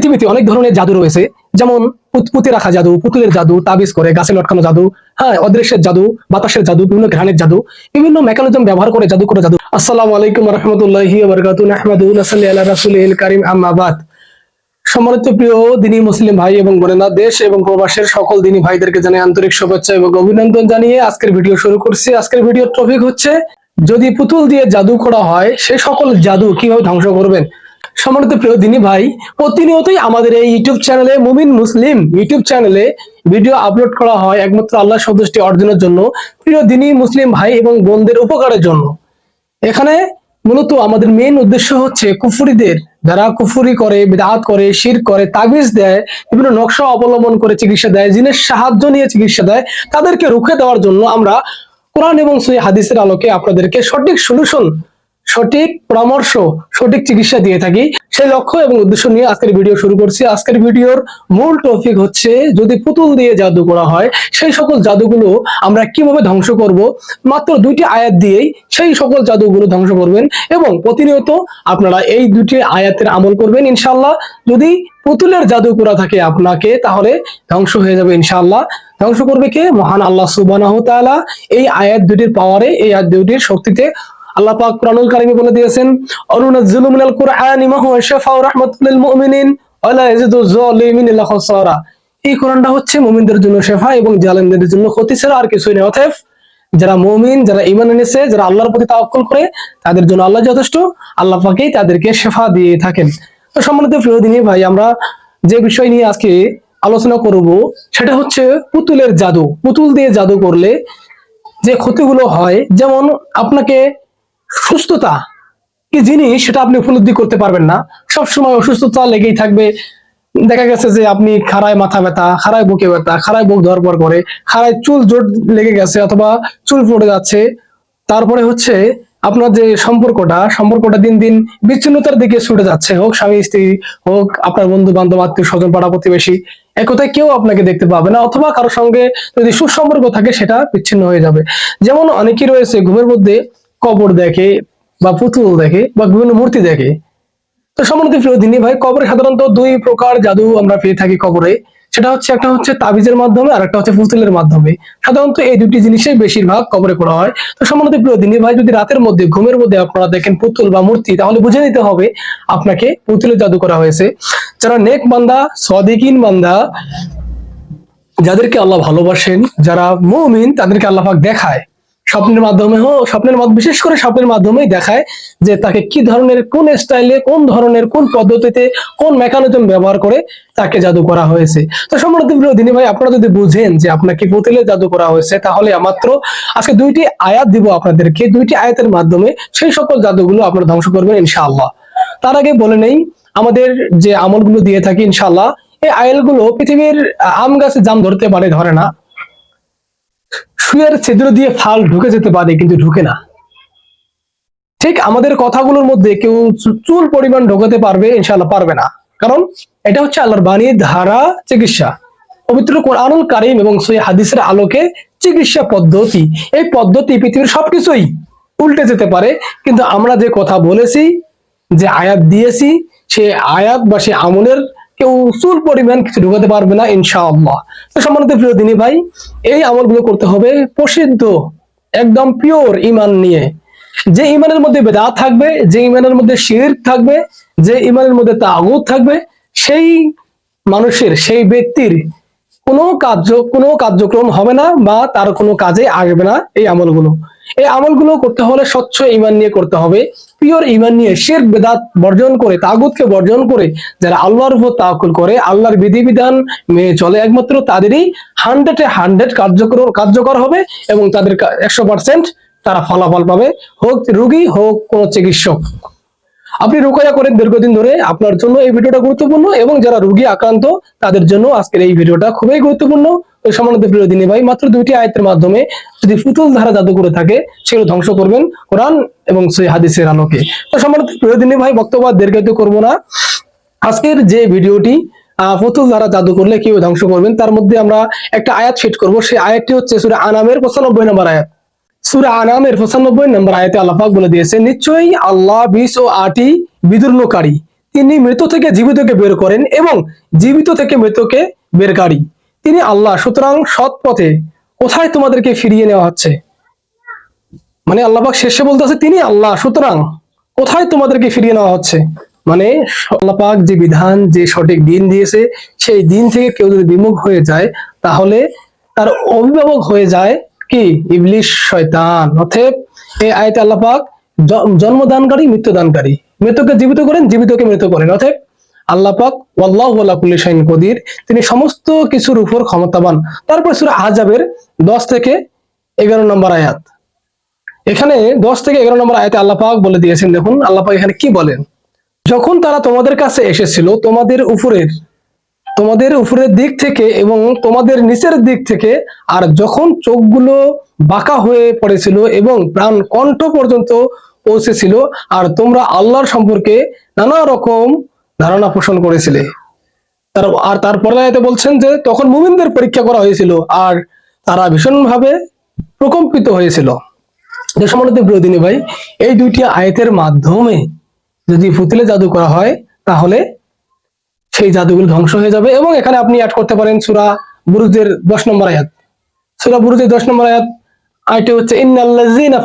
পৃথিবীতে অনেক ধরনের জাদু রয়েছে। যেমন পুত- রাখা জাদু, পুতুলের জাদু, তাবিজ করে, গাছে লটকানো জাদু হ্যাঁ অদৃশ্যের জাদু, বাতাসের জাদু, বিভিন্ন ঘ্রাণের জাদু, বিভিন্ন মেকানিজম ব্যবহার করে জাদু করে জাদু। আসসালামু আলাইকুম রহমতুল্লাহি কারীম, আম্মা বাদ। সম্মানিত প্রিয় দিনী মুসলিম ভাই এবং বোনেরা, দেশ এবং প্রবাসের সকল দিনী ভাইদেরকে জানাই আন্তরিক শুভেচ্ছা এবং অভিনন্দন জানিয়ে আজকের ভিডিও শুরু করছি। আজকের ভিডিওর টপিক হচ্ছে, যদি পুতুল দিয়ে জাদু করা হয়, সে সকল জাদু কীভাবে ধ্বংস করবেন? সম্মানিত প্রিয় দিনী ভাই, প্রতিনিয়তই আমাদের এই ইউটিউব চ্যানেলে মুমিন মুসলিম ইউটিউব চ্যানেলে ভিডিও আপলোড করা হয় একমাত্র আল্লাহ সন্তুষ্টি অর্জনের জন্য, প্রিয় দিনী মুসলিম ভাই এবং বোনদের উপকারের জন্য। এখানে মূলত আমাদের মেইন উদ্দেশ্য হচ্ছে কুফুরিদের, যারা কুফুরি করে বিদাত করে, শির করে, তাবিজ দেয়, বিভিন্ন নকশা অবলম্বন করে চিকিৎসা দেয়, জিনের সাহায্য নিয়ে চিকিৎসা দেয়, তাদেরকে রুখে দেওয়ার জন্য আমরা কোরআন এবং সই হাদিসের আলোকে আপনাদেরকে সঠিক সলিউশন সঠিক পরামর্শ, সঠিক চিকিৎসা দিয়ে থাকি। সেই লক্ষ্য এবং উদ্দেশ্য নিয়ে আজকের ভিডিও শুরু করছি। আজকের ভিডিওর মূল টপিক হচ্ছে, যদি পুতুল দিয়ে জাদু করা হয়, সেই সকল জাদুগুলো আমরা কীভাবে ধ্বংস করব? মাত্র দুইটি আয়াত দিয়েই সেই সকল জাদুগুলো ধ্বংস করবেন এবং প্রতিনিয়ত আপনারা এই দুটি আয়াতের আমল করবেন ইনশাল্লাহ যদি পুতুলের জাদু করা থাকে আপনাকে, তাহলে ধ্বংস হয়ে যাবে ইনশাল্লাহ ধ্বংস করবে কে? মহান আল্লাহ তাআলা। এই আয়াত দুটির পাওয়ারে এই আয়াত দুটির শক্তিতে আল্লাহ পাক কোরআনুল কারিমে বলে দিয়েছেন, অরুনাজ্জিলু মিনাল কুরআনি মা হুয়া শিফাউ রাহমাতুল লিল মুমিনিন ওয়া লা ইয়াজিদু যালিমিন ইল্লা খাসারা এই কোরআনটা হচ্ছে মুমিনদের জন্য শেফা এবং জালেমদের জন্য ক্ষতি ছাড়া আর কিছুই নেই। অতএব যারা মুমিন, যারা ঈমান এনেছে, যারা আল্লাহর প্রতি তাওয়াক্কুল করে, তাদের জন্য আল্লাহ যথেষ্ট। আল্লাহ পাকেই তাদেরকে শেফা দিয়ে থাকেন। তো সম্মানিত প্রিয় দিনী ভাই, আমরা যে বিষয় নিয়ে আজকে আলোচনা করব, সেটা হচ্ছে পুতুলের জাদু। পুতুল দিয়ে জাদু করলে যে ক্ষতিগুলো হয়, যেমন আপনাকে সুস্থতা কি জিনিস সেটা আপনি উপলব্ধি করতে পারবেন না। সবসময় অসুস্থতা লেগেই থাকবে। দেখা গেছে যে আপনি খাড়ায় মাথা ব্যথা, খাড়ায় বুকে ব্যথা, খাড়ায় বুক ধরপর করে, খাড়ায় চুল জোট লেগে গেছে অথবা চুল পড়ে যাচ্ছে। তারপরে হচ্ছে আপনার যে সম্পর্কটা সম্পর্কটা দিন দিন বিচ্ছিন্নতার দিকে ছুটে যাচ্ছে। হোক স্বামী, স্ত্রী, হোক আপনার বন্ধু বান্ধব আত্মীয় স্বজন, পাড়া প্রতিবেশী একথায় কেউ আপনাকে দেখতে পাবে না অথবা কারোর সঙ্গে যদি সুসম্পর্ক থাকে সেটা বিচ্ছিন্ন হয়ে যাবে। যেমন অনেকেই রয়েছে ঘুমের মধ্যে কবর দেখে বা পুতুল দেখে বা বিভিন্ন মূর্তি দেখে। তো সম্মানিত প্রিয় দিনী ভাই, কবরে সাধারণত দুই প্রকার জাদু আমরা পেয়ে থাকি কবরে। সেটা হচ্ছে, একটা হচ্ছে তাবিজের মাধ্যমে আর একটা হচ্ছে পুতুলের মাধ্যমে। সাধারণত এই দুটি জিনিসই বেশিরভাগ কবরে করা হয়। তো সম্মানিত প্রিয় দিনী ভাই, যদি রাতের মধ্যে, ঘুমের মধ্যে আপনারা দেখেন পুতুল বা মূর্তি, তাহলে বুঝে নিতে হবে আপনাকে পুতুলের জাদু করা হয়েছে। যারা নেক বান্দা, সদিকিন বান্দা, যাদেরকে আল্লাহ ভালোবাসেন, যারা মুমিন, তাদেরকে আল্লাহ দেখায়। স্বপ্নের মাধ্যমে হোক, স্বপ্নের বিশেষ করে স্বপ্নের মাধ্যমেই দেখায় যে তাকে কি ধরনের, কোন স্টাইলে কোন ধরনের, কোন পদ্ধতিতে, কোন মেকানিজম ব্যবহার করে তাকে জাদু করা হয়েছে। তো প্রিয় দিনী ভাই, আপনারা যদি বুঝেন যে আপনাকে পুতুলে জাদু করা হয়েছে, তাহলে মাত্র আজকে দুইটি আয়াত দিব আপনাদেরকে। দুইটি আয়াতের মাধ্যমে সেই সকল জাদুগুলো আপনারা ধ্বংস করবেন, ইনশাআল্লাহ। তার আগে বলে নেই, আমাদের যে আমলগুলো দিয়ে থাকি, ইনশাআল্লাহ, এই আয়েলগুলো পৃথিবীর আম গাছে জাম ধরতে পারে, ধরে না। শুয়ের ছিদ্র দিয়ে ফাল ঢুকে যেতে পারে কিন্তু ঢুকে না। ঠিক আমাদের কথাগুলোর মধ্যে কেউ চুল পরিমাণ ঢোকাতে পারবে, ইনশাআল্লাহ পারবে না। কারণ এটা হচ্ছে আল্লাহর বাণী, ধারা, চিকিৎসা। পবিত্র কোরআনুল কারিম এবং সই হাদিসের আলোকে চিকিৎসা পদ্ধতি। এই পদ্ধতি পৃথিবীর সবকিছুই উল্টে যেতে পারে, কিন্তু আমরা যে কথা বলেছি, যে আয়াত দিয়েছি, সে আয়াত বা সে আমলের কেউ চুল পরিমাণ কিছু ঢুকাতে পারবে না, ইনশাআল্লাহ। তো সম্মানিত প্রিয় দিনী ভাই, এই আমলগুলো করতে হবে প্রসিদ্ধ, একদম পিওর ইমান নিয়ে। যে ইমানের মধ্যে বেদাত থাকবে, যে ইমানের মধ্যে শির থাকবে, যে ইমানের মধ্যে তাগুত থাকবে, সেই মানুষের, সেই ব্যক্তির কোনো কার্য, কোনো কার্যক্রম হবে না বা তার কোনো কাজে আসবে না এই আমলগুলো। এই আমলগুলো করতে হলে স্বচ্ছ ইমান নিয়ে করতে হবে। পিওর ইমান নিয়ে শের বেদাত বর্জন করে, তাগুতকে বর্জন করে যারা আল্লাহর উপর তাকুল করে, আল্লাহর বিধিবিধান মেনে চলে, একমাত্র তাদেরই হান্ড্রেডে হান্ড্রেড কার্যকর কার্যকর হবে এবং তাদের একশো পার্সেন্ট তারা ফলাফল পাবে, হোক রুগী, হোক কোনো চিকিৎসক। আপনি রুকয়া করেন দীর্ঘদিন ধরে, আপনার জন্য এই ভিডিওটা গুরুত্বপূর্ণ এবং যারা রুগী আক্রান্ত, তাদের জন্য আজকের এই ভিডিওটা খুবই গুরুত্বপূর্ণ। সমানত প্রিয় দিনী ভাই, মাত্র দুইটি আয়তের মাধ্যমে যদি পুতুল ধারা জাদু করে থাকে, সেগুলো ধ্বংস করবেন কোরআন এবং সেই হাদিসের আলোকে। তো সমানত দিনী ভাই, বক্তব্য দীর্ঘায়িত করব না। আজকের যে ভিডিওটি পুতুল দ্বারা জাদু করলে কীভাবে ধ্বংস করবেন, তার মধ্যে আমরা একটা আয়াত ফিট করব। সেই আয়াতটি হচ্ছে সুরে আনামের পঁচানব্বই নম্বর আয়াত। সুরা আনামের পঁচানব্বই নম্বর আয়াতে আল্লাহ পাক বলে দিয়েছে, নিশ্চয়ই আল্লাহ বিশ ও আটি বিদুর্ণকারী। তিনি মৃত থেকে জীবিতকে বের করেন এবং জীবিত থেকে মৃতকে বেরকারী তিনি আল্লাহ, সুতরাং সৎ পথে কোথায় তোমাদেরকে ফিরিয়ে নেওয়া হচ্ছে? মানে আল্লাহবাক শেষে বলতেছে, তিনি আল্লাহ, সুতরাং কোথায় তোমাদেরকে ফিরিয়ে নেওয়া হচ্ছে? মানে আল্লাপাক যে বিধান, যে সঠিক দিন দিয়েছে, সেই দিন থেকে কেউ যদি বিমুখ হয়ে যায়, তাহলে তার অভিভাবক হয়ে যায় কি? ইবলিশ শয়তান। অতএব এই আয়তে আল্লাপাক জন্মদানকারী, মৃত্যুদানকারী। মৃতকে জীবিত করেন, জীবিতকে মৃত করেন। অতএব আল্লাপাক ওয়াল্লাহু আলা কুল্লি কদির। তিনি সমস্ত কিছুর উপর ক্ষমতাবান। তারপর সূরা আজাবের 10 থেকে 11 নম্বর আয়াত। এখানে দশ থেকে এগারো নম্বর আয়াতে আল্লাহ পাক বলে দিয়েছেন, দেখুন, আল্লাহ পাক এখানে কি বলেন? যখন তারা তোমাদের কাছে এসেছিল, তোমাদের উপরের তোমাদের উপরের দিক থেকে এবং তোমাদের নিচের দিক থেকে, আর যখন চোখগুলো বাঁকা হয়ে পড়েছিল এবং প্রাণ কণ্ঠ পর্যন্ত পৌঁছেছিল, আর তোমরা আল্লাহর সম্পর্কে নানা রকম ধারণা পোষণ করেছিলে। তার, আর তারপরে আয়াতে বলছেন যে, তখন মুমিনদের পরীক্ষা করা হয়েছিল আর তারা ভীষণভাবে প্রকম্পিত হয়েছিল। যে সম্মানিত বিরোধিনী ভাই, এই দুইটি আয়তের মাধ্যমে যদি ফুতিলে জাদু করা হয়, তাহলে সেই জাদুগুলো ধ্বংস হয়ে যাবে এবং এখানে আপনি অ্যাড করতে পারেন সুরা বুরুজের দশ নম্বর আয়াত। সুরা বুরুজের দশ নম্বর আয়াত আয়টি হচ্ছে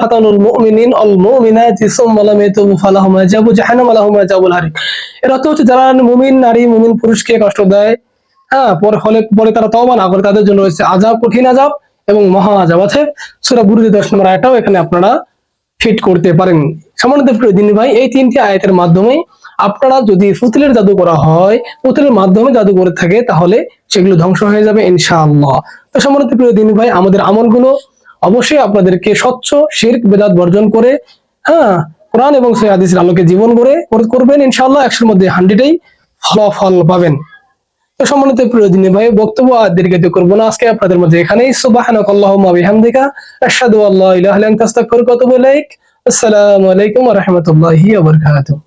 ফাতানুল মুমিনিন ওয়াল মুমিনাতি সুম্মা লাম ইয়াতুবু ফালাহুম আযাবু জাহান্নাম লাহুম আযাবুল হারিক এর অর্থ হচ্ছে, যারা মুমিন নারী, মুমিন পুরুষকে কষ্ট দেয় হ্যাঁ পরে ফলে পরে তারা তওবা না করে, তাদের জন্য রয়েছে আযাব, কঠিন আযাব এবং মহা আযাব আছে। সূরা বুরুজের 10 নম্বর আয়াতটাও এখানে আপনারা ফিট করতে পারেন। সম্মানিত প্রিয় দিনী ভাই, এই তিনটি আয়াতের মাধ্যমে আপনারা যদি পুতুলের জাদু করা হয়, পুতুলের মাধ্যমে জাদু করে থাকে, তাহলে সেগুলো ধ্বংস হয়ে যাবে ইনশাআল্লাহ। তো সম্মানিত প্রিয় দিনী ভাই, আমাদের আমলগুলো অবশ্যই আপনাদেরকে স্বচ্ছ শিরক বেদাত বর্জন করে হ্যাঁ কোরআন এবং হাদিসের আলোকে জীবন করে- করবেন। ইনশাল্লাহ একশোর মধ্যে হান্ড্রেডেই ফলাফল পাবেন। তো সম্মানিত প্রিয় দিনী ভাই, বক্তব্য আর দীর্ঘায়িত করব না। আজকে আপনাদের মধ্যে এখানেই সুবহানাক আল্লাহুম্মা বিহামদিকা, আশহাদু আসসালামু আলাইকুম ওয়া